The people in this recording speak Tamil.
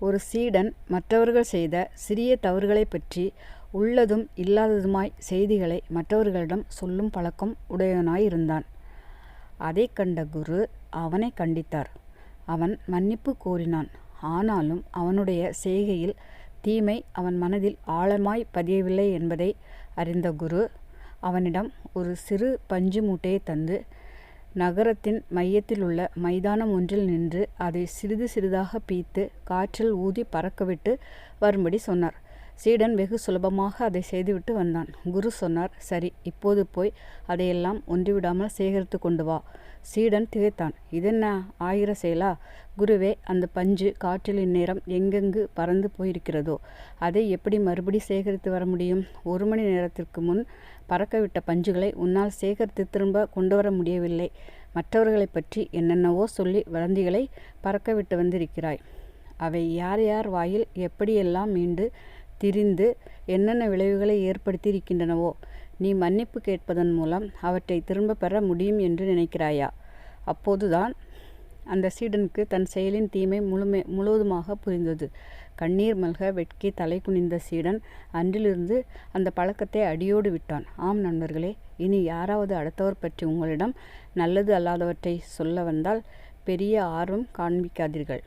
ஒரு சீடன் மற்றவர்கள் செய்த சிறிய தவறுகளைப் பற்றி உள்ளதும் இல்லாததுமாய் செய்திகளை மற்றவர்களிடம் சொல்லும் பழக்கம் உடையவனாயிருந்தான். அதைக் கண்ட குரு அவனை கண்டித்தார். அவன் மன்னிப்பு கோரினான். ஆனாலும் அவனுடைய செய்கையில் தீமை அவன் மனதில் ஆழமாய் பதியவில்லை என்பதை அறிந்த குரு அவனிடம் ஒரு சிறு பஞ்சு மூட்டையை தந்து நகரத்தின் மையத்திலுள்ள மைதானம் ஒன்றில் நின்று அதை சிறிது சிறிதாக பிய்த்து காற்றில் ஊதி பறக்கவிட்டு வரும்படி சொன்னார். சீடன் வெகு சுலபமாக அதை செய்துவிட்டு வந்தான். குரு சொன்னார் சரி இப்போது போய் அதையெல்லாம் ஒன்றிவிடாமல் சேகரித்து கொண்டு வா. சீடன் திகைத்தான். இதென்ன ஆயிர செயலா? குருவே அந்த பஞ்சு காற்றில் இந்நேரம் எங்கெங்கு பறந்து போயிருக்கிறதோ அதை எப்படி மறுபடி சேகரித்து வர முடியும் ஒரு மணி நேரத்திற்கு முன் பறக்கவிட்ட பஞ்சுகளை உன்னால் சேகரித்து திரும்ப கொண்டு வர முடியவில்லை. மற்றவர்களைப் பற்றி என்னென்னவோ சொல்லி வதந்திகளை பறக்கவிட்டு வந்திருக்கிறாய். அவை யார் யார் வாயில் எப்படியெல்லாம் மீண்டு திரிந்து என்னென்ன விளைவுகளை ஏற்படுத்தியிருக்கின்றனவோ நீ மன்னிப்பு கேட்பதன் மூலம் அவற்றை திரும்பப் பெற முடியும் என்று நினைக்கிறாயா? அப்போதுதான் அந்த சீடனுக்கு தன் செயலின் தீமை முழுவதுமாகப் புரிந்தது. கண்ணீர் மல்க வெட்கி தலை குனிந்த சீடன் அன்றிலிருந்து அந்த பழக்கத்தை அடியோடு விட்டான். ஆம் நண்பர்களே இனி யாராவது அடுத்தவர் பற்றி உங்களிடம் நல்லது அல்லாதவற்றை சொல்ல வந்தால் பெரிய ஆர்வம் காண்பிக்காதீர்கள்.